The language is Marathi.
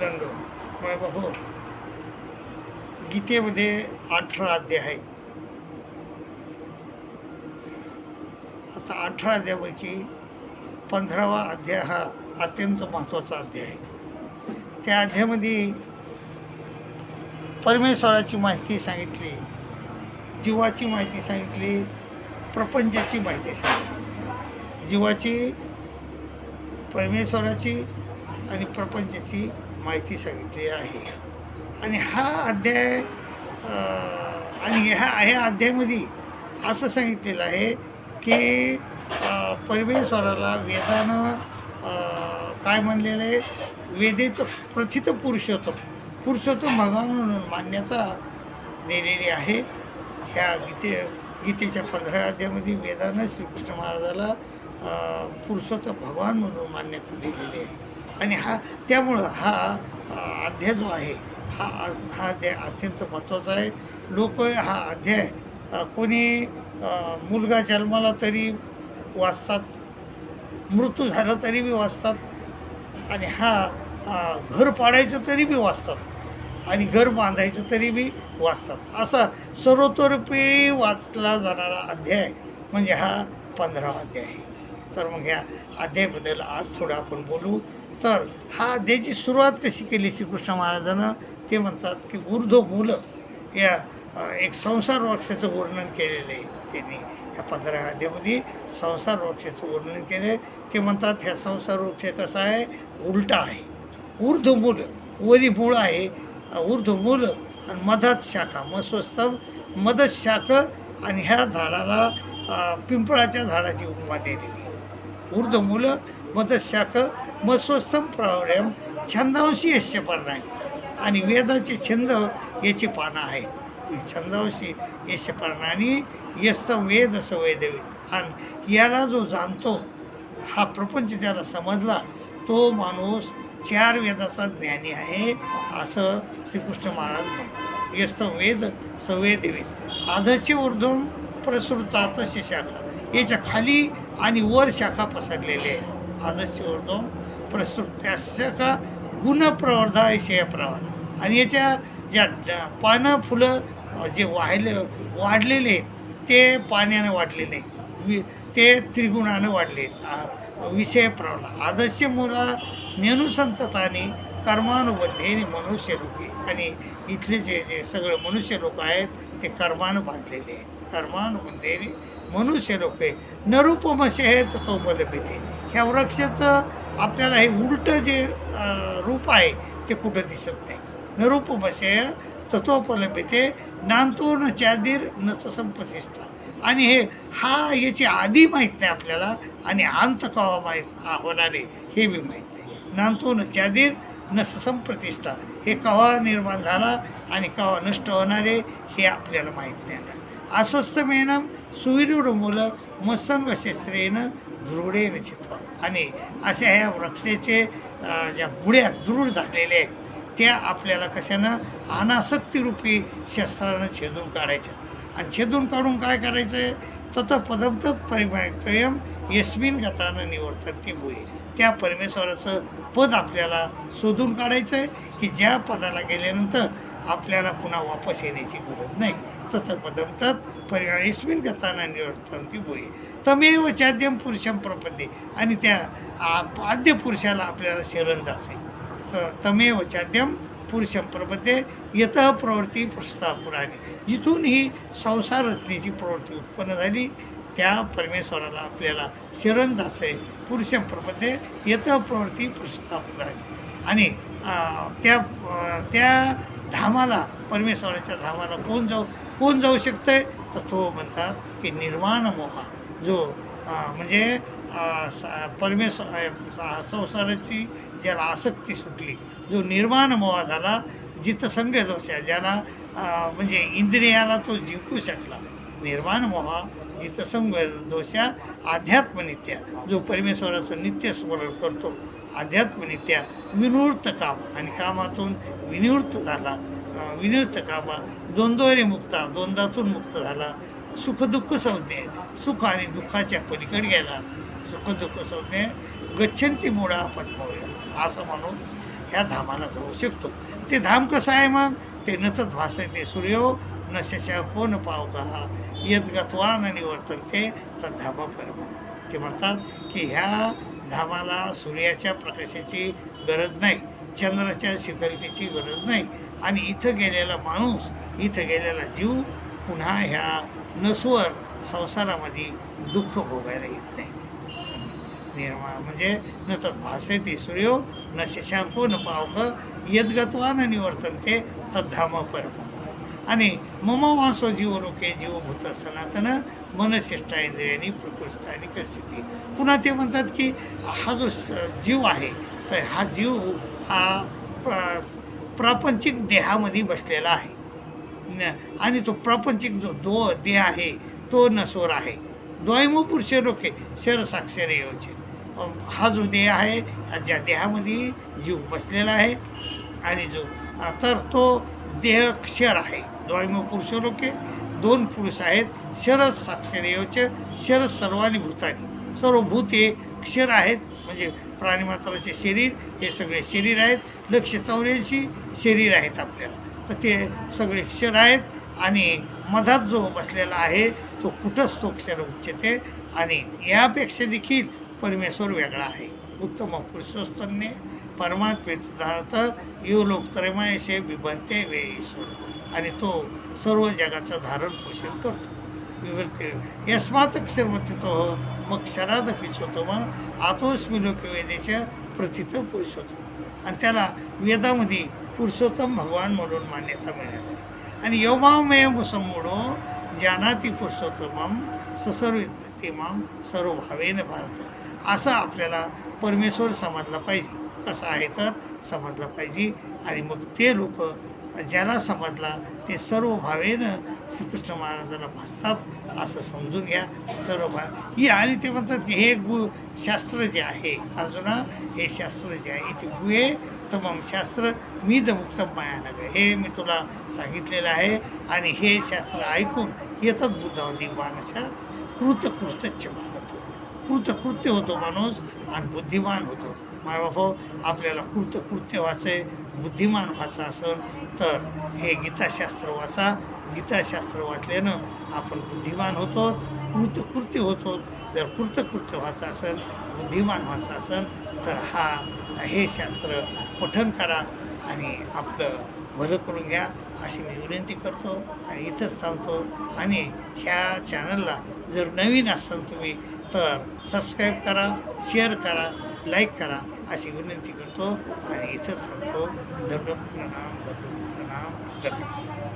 दंड बाबा. गीतेमध्ये अठरा अध्याय आहेत. आता अठरा अध्यायापैकी पंधरावा अध्याय हा अत्यंत महत्त्वाचा अध्याय आहे. त्या अध्यायामध्ये परमेश्वराची माहिती सांगितली जीवाची माहिती सांगितली प्रपंचाची माहिती सांगितली. जीवाची परमेश्वराची आणि प्रपंचाची माहिती सांगितली आहे. आणि हा अध्याय आणि ह्या ह्या अध्यायामध्ये असं सांगितलेलं आहे की परमेश्वराला वेदानं काय म्हणलेलं आहे? वेदेचं प्रथित पुरुषोत्तम पुरुषोत्तम भगवान म्हणून मान्यता दिलेली आहे. ह्या गीते गीतेच्या पंधरा अध्यायामध्ये वेदानं श्रीकृष्ण महाराजाला पुरुषोत्तम भगवान म्हणून मान्यता दिलेली आहे. आणि हा त्यामुळं हा अध्याय जो आहे हा हा अध्याय अत्यंत महत्त्वाचा आहे. लोक हा अध्याय कोणी मुलगा जन्माला तरी वाचतात मृत्यू झाला तरी बी वाचतात आणि हा घर पाडायचं तरी बी वाचतात आणि घर बांधायचं तरी बी वाचतात. असा सर्वतोरपी वाचला जाणारा अध्याय म्हणजे हा पंधरावा अध्याय आहे. तर मग ह्या अध्यायाबद्दल आज थोडं आपण बोलू. तर हा अध्यायाची सुरुवात कशी केली श्रीकृष्ण महाराजानं ते म्हणतात की ऊर्ध्व मुलं या एक संसार वृक्षाचं वर्णन केलेलं आहे त्यांनी. ह्या पंधरा अध्यामध्ये संसार वृक्षाचं वर्णन केलं ते म्हणतात ह्या संसार वृक्ष कसा आहे? उलटा आहे. ऊर्ध्व मूल वरी मूळ आहे. ऊर्ध्व मूल आणि मधात शाखा मस्वस्तम मदत शाख आणि ह्या झाडाला पिंपळाच्या झाडाची उपमा दिलेली आहे. ऊर्ध्व मुलं मदशाख मस्वस्थम मस्वस्तम प्रवर्यम छंदांशी यश्य पर्णाय आणि वेदाचे छंद याची पानं आहेत. छंदांशी यश पर्णाने यस्त वेद सवेदवेद आणि याला जो जाणतो हा प्रपंच त्याला समजला तो माणूस चार वेदाचा ज्ञानी आहे असं श्रीकृष्ण महाराज म्हणतात. वेद सवेदवेद आधचे ऊर्धून प्रसृतात शाखा. याच्या खाली आणि वर शाखा पसरलेल्या आहेत. आदर्श ऊर्ध्वम प्रस्तुत गुणप्रवर्धा विषय प्रवाह आणि याच्या ज्या पानं फुलं जे वाहिले वाढलेले आहेत ते पाण्यानं वाढलेले आहेत. वि ते त्रिगुणानं वाढले आहेत. विषय प्रवला आदर्श मुला नेनुसंतताने कर्मानुबद्धेने मनुष्य लोके आणि इथले जे जे सगळं मनुष्य लोक आहेत ते कर्मानं बांधलेले आहेत. कर्मानुबंधेने मनुष्य लोके नरूपमसे हे तत्वोपलब्धते ह्या वृक्षाचं आपल्याला हे उलटं जे रूप आहे ते कुठं दिसत नाही. नरूपमसे तत्वोपलब्धते नांतो न चादीर न संप्रतिष्ठा. आणि हे हा याची आधी माहीत नाही आपल्याला आणि अंत कवा माहीत हा होणारे हे बी माहीत नाही. नांतो न चादीर न संप्रतिष्ठा. हे कवा निर्माण झाला आणि कवा नष्ट होणारे हे आपल्याला माहीत नाही. अस्वस्थ मेनम सुविरूढ मुलं मत्संग शस्त्रेनं दृढे चित्वा आणि अशा ह्या वृक्षाचे ज्या बुड्या दृढ झालेल्या आहेत त्या आपल्याला कशानं? अनासक्तीरूपी शस्त्रानं छेदून काढायच्या. आणि छेदून काढून काय करायचं आहे तत पदम तत् परिमायम यस्मिन गतानं निवर्तन ती भुई त्या परमेश्वराचं पद आपल्याला शोधून काढायचं आहे की ज्या पदाला गेल्यानंतर आपल्याला पुन्हा वापस येण्याची गरज नाही. तत पदम गताना परिमाण यस्मिन तमेव चाद्यम पुरुषम प्रपदे आणि त्या आद्य पुरुषाला आपल्याला शरण जायचं आहे त- तमेव चाद्यम पुरुषम प्रपदे यत प्रवृत्ती पुरुषता पुराणे जिथून ही संसार रचनेची प्रवृत्ती उत्पन्न झाली. त्या परमेश्वराला आपल्याला शरण जायचं आहे पुरुषम प्रपदे यत प्रवृत्ती पुरुषता पुराणे आणि त्या त्या धामाला परमेश्वराच्या धामाला कोण जाऊ? कोण जाऊ शकते तर तो म्हणतात की निर्माण मोहा. जो म्हणजे स- परमेश्वर संसाराची ज्याला आसक्ती सुटली जो निर्माण मोहा झाला जितसंग संघ ज्याला म्हणजे इंद्रियाला तो जिंकू शकला. निर्माण मोहा जितसंग संघ दोषा आध्यात्मनित्या जो परमेश्वराचं नित्य स्मरण करतो आध्यात्मनित्या विनिवृत्त काम आणि कामातून विनिवृत्त झाला. विनिवृत्त कामा द्वंद्वरे मुक्ता द्वंद्वातून मुक्त झाला सुखदुःख संज्ञे सुख आणि दुःखाच्या पलीकडे गेला. सुखदुःख संज्ञे गच्छंती मुळा पद्मव्य असं म्हणून ह्या धामाला जाऊ शकतो. ते धाम कसं आहे मग? ते नतत भासते सूर्यो नशेच्या कोण पाव का वर्तन निवर्तनते तर धामा परम. ते म्हणतात की ह्या धामाला सूर्याच्या प्रकाशाची गरज नाही चंद्राच्या शीतलतेची गरज नाही. आणि इथं गेलेला माणूस इथं गेलेला जीव पुन्हा ह्या नसवर संसारामध्ये दुःख भोगायला येत नाही. निर्मा म्हणजे न तर भासते सूर्यो न शशांको न पावक यद्गत्वा न निवर्तनते तद्धाम परम आणि मम वासो जीव लोके जीवभूत सनातन मनशिष्टा इंद्रियांनी प्रकृष्टाने कर्षिती. पुन्हा ते म्हणतात की हा जो जीव आहे तर हा जीव हा प्र- प्रापंचिक देहामध्ये बसलेला आहे. न- आणि तो प्रापंचिक जो दो देह आहे तो नसोर आहे. द्वयमो पुरुष रोखे शरसाक्षर योचे. हा जो देह आहे हा ज्या देहामध्ये जीव बसलेला आहे आणि जो तर तो देह क्षर आहे. द्वैम पुरुष रोखे दोन पुरुष आहेत शरद साक्षर योचे शरद सर्वानी भूतानी सर्व भूत हे क्षर आहेत म्हणजे प्राणीमात्राचे शरीर हे सगळे शरीर आहेत. लक्ष चौऱ्याऐंशी शरीर आहेत आपल्याला. तर ते सगळे क्षर आहेत आणि मधात जो बसलेला आहे तो कुठंच तो क्षर उच्चते आणि यापेक्षा देखील परमेश्वर वेगळा आहे. उत्तम पुरुषोत्तमने परमात्मेत यो लोकत्रयमयशे बिभरते वे ईश्वर आणि तो सर्व जगाचं धारण पोषण करतो. विवरते यस्मात क्षरमतितो मग क्षरादपीच होतो मग आतोस्मी लोक वेदेच्या प्रथित पुरुषोत्तम। आणि त्याला वेदामध्ये पुरुषोत्तम भगवान म्हणून मान्यता मिळाली. आणि योमामय समोडो जानाती पुरुषोत्तमम ससर्विमाम सर्व भावेन भारत। असं आपल्याला परमेश्वर समजला पाहिजे। कसं आहे तर समजला पाहिजे. आणि मग ते लोक ज्याला समजला ते सर्व भावेनं श्रीकृष्ण महाराजांना भासतात असं समजून घ्या. तर ही आणि ते म्हणतात की हे गु शास्त्र जे आहे अर्जुना हे शास्त्र जे आहे ते गुहे तमाम शास्त्र मी मुक्त मायानग हे मी तुला सांगितलेलं आहे. आणि हे शास्त्र ऐकून येतात बुद्धावधी माणसात कृतकृतच्छ भारत. कृतकृत्य होतो माणूस आणि बुद्धिमान होतो. मायबाप आपल्याला कृतकृत्य वाचे बुद्धिमान व्हायचं असेल तर हे गीताशास्त्र वाचा. गीताशास्त्र वाचल्यानं आपण बुद्धिमान होतो कृतकृत्य होतो. जर कृतकृत्य व्हायचं असेल बुद्धिमान व्हायचं असेल तर हा हे शास्त्र पठन करा आणि आपलं भलं करून घ्या अशी मी विनंती करतो आणि इथंच थांबतो. आणि ह्या चॅनलला जर नवीन असताल तुम्ही तर सबस्क्राईब करा शेअर करा लाईक करा अशी विनंती करतो. आणि इथंच थांबतो. दंड प्रणाम दंड प्रणाम दंड